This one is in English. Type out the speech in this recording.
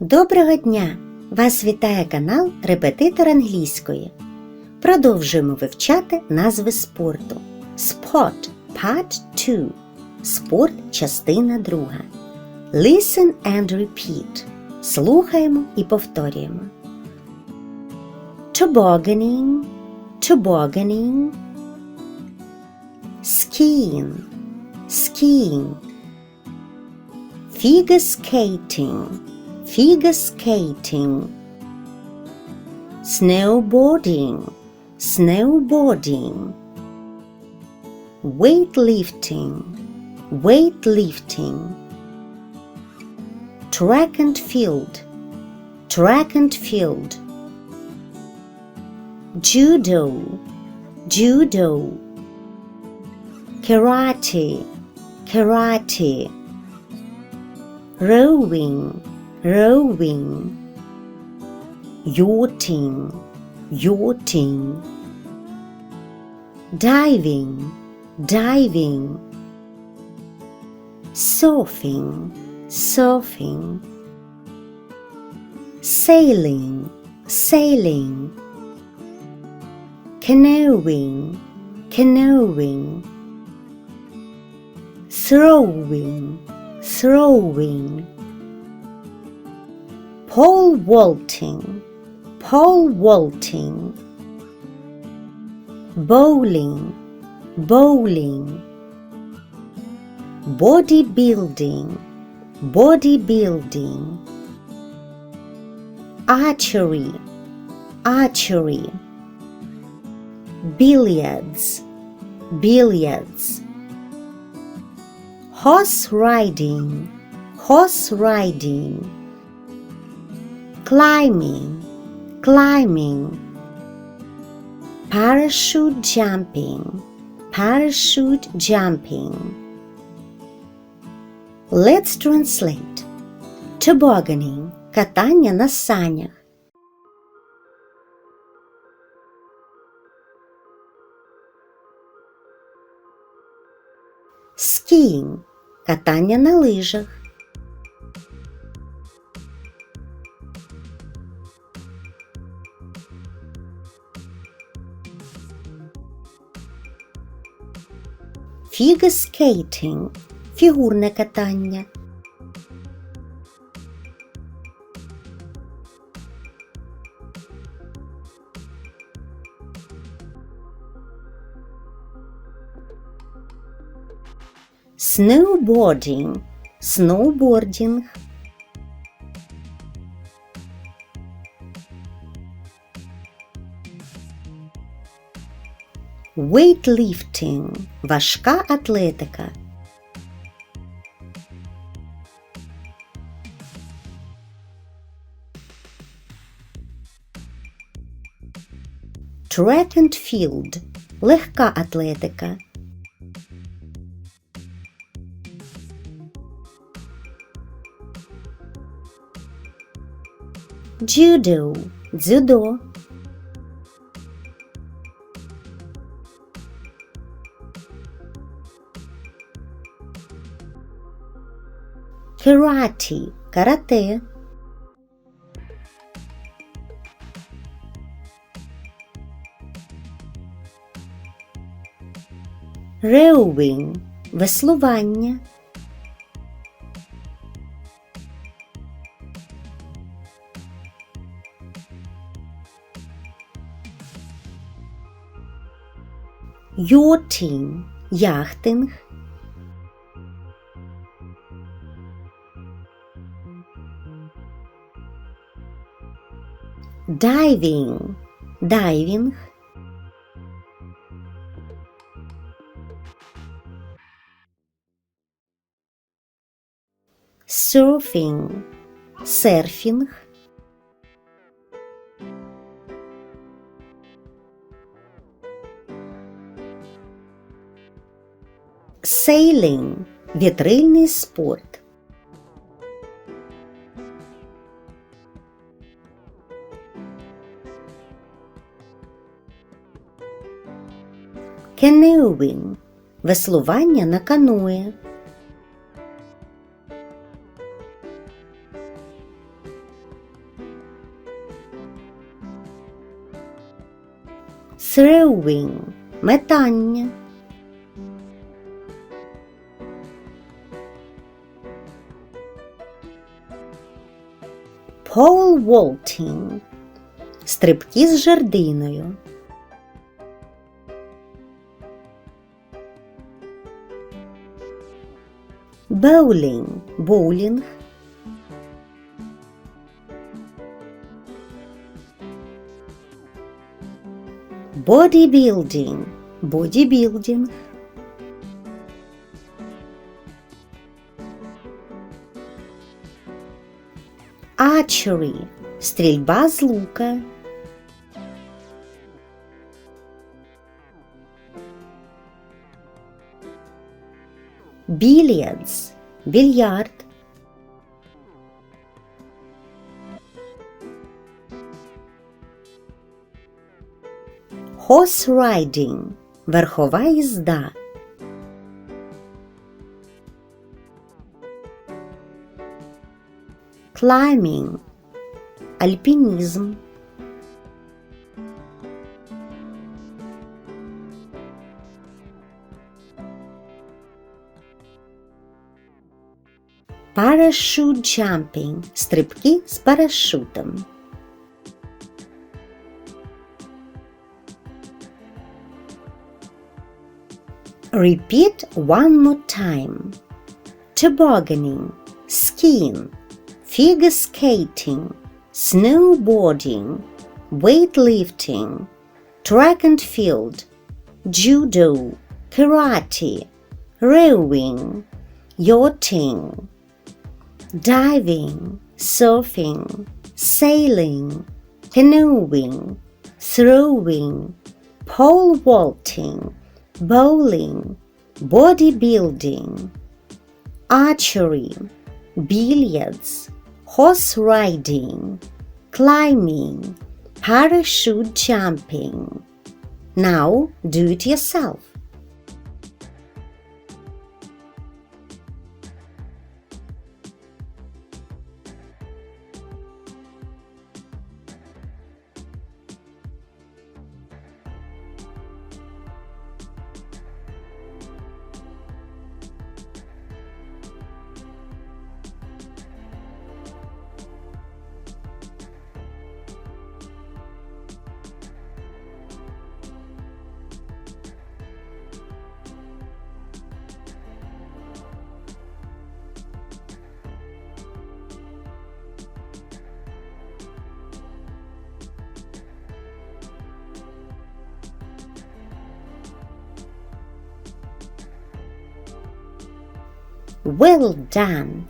Доброго дня! Вас вітає канал Репетитор англійської. Продовжуємо вивчати назви спорту. Sport Part 2. Спорт частина 2. Listen and repeat. Слухаємо і повторюємо. Tobogganing, tobogganing. Skiing, skiing. Figure skating, figure skating. Snowboarding, snowboarding. Weightlifting, weightlifting. Track and field, track and field. Judo, judo. Karate, karate rowing, rowing, yachting, yachting, diving, diving, surfing, surfing, sailing, sailing, canoeing, canoeing, throwing, throwing, pole vaulting, pole vaulting, bowling, bowling, bodybuilding, bodybuilding, archery, archery, billiards, billiards. Horse riding, horse riding, climbing, climbing, parachute jumping, parachute jumping. Let's translate. Tobogganing – катання на санях. Skiing – катання на лижах. Фігскейтинг – фігурне катання. Snowboarding – сноубордінг. Weightlifting – важка атлетика. Track and field – легка атлетика. Judo – дзюдо. Karate – карате. Rowing – веслування. Yachting – яхтинг. Diving – дайвінг. Surfing – серфінг. Sailing – вітрильний спорт. Кенеуін веслування на каное. Среуін метання. Пол Волтінг стрибки з жердиною. Боулінг боулінг. Бодібілдінг бодібілдінг. Арчері стрільба з лука. Billiards – більярд. Horse riding – верхова їзда. Climbing – альпінізм. Parachute jumping – стрибки з парашутом. Repeat one more time. Tobogganing, skiing, figure skating, snowboarding, weightlifting, track and field, judo, karate, rowing, yachting, diving, surfing, sailing, canoeing, throwing, pole vaulting, bowling, bodybuilding, archery, billiards, horse riding, climbing, parachute jumping. Now do it yourself. Well done!